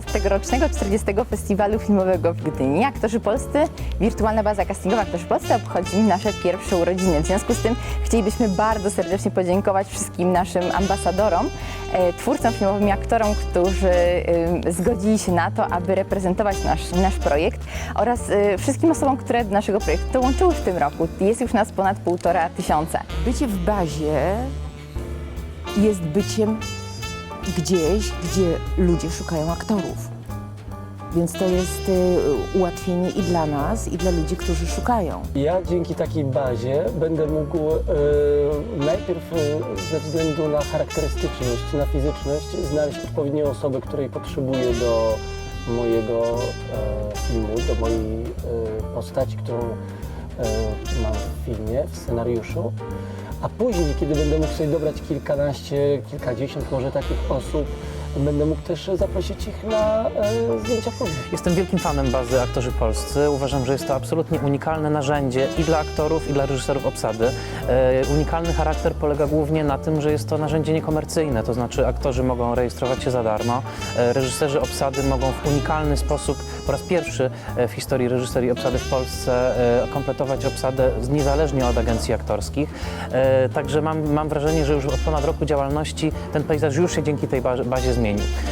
tegorocznego 40. Festiwalu Filmowego w Gdyni. Aktorzy polscy, wirtualna baza castingowa Aktorzy Polscy obchodzi nasze pierwsze urodziny. W związku z tym chcielibyśmy bardzo serdecznie podziękować wszystkim naszym ambasadorom, e, twórcom filmowym aktorom, którzy e, zgodzili się na to, aby reprezentować nasz, nasz projekt oraz e, wszystkim osobom, które do naszego projektu dołączyły w tym roku. Jest już nas ponad półtora tysiąca. Bycie w bazie jest byciem gdzieś, gdzie ludzie szukają aktorów. Więc to jest y, ułatwienie i dla nas, i dla ludzi, którzy szukają. Ja dzięki takiej bazie będę mógł e, najpierw e, ze względu na charakterystyczność, na fizyczność znaleźć odpowiednią osobę, której potrzebuję do mojego e, filmu, do mojej e, postaci, którą e, mam w filmie, w scenariuszu. A później, kiedy będę mógł sobie dobrać kilkanaście, kilkadziesiąt może takich osób, będę mógł też zaprosić ich na e, zdjęcia próbne. Jestem wielkim fanem bazy Aktorzy Polscy. Uważam, że jest to absolutnie unikalne narzędzie i dla aktorów, i dla reżyserów obsady. E, unikalny charakter polega głównie na tym, że jest to narzędzie niekomercyjne, to znaczy aktorzy mogą rejestrować się za darmo, e, reżyserzy obsady mogą w unikalny sposób po raz pierwszy e, w historii reżyserii obsady w Polsce e, kompletować obsadę z- niezależnie od agencji aktorskich. E, Także mam, mam wrażenie, że już od ponad roku działalności ten pejzaż już się dzięki tej bazie, zmienił.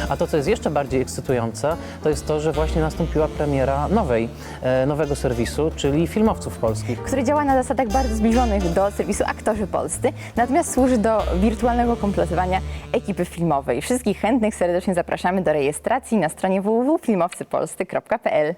A to, co jest jeszcze bardziej ekscytujące, to jest to, że właśnie nastąpiła premiera nowej, e, nowego serwisu, czyli filmowców polskich. który działa na zasadach bardzo zbliżonych do serwisu Aktorzy Polscy, natomiast służy do wirtualnego kompletowania ekipy filmowej. Wszystkich chętnych serdecznie zapraszamy do rejestracji na stronie www.filmowcypolscy.pl.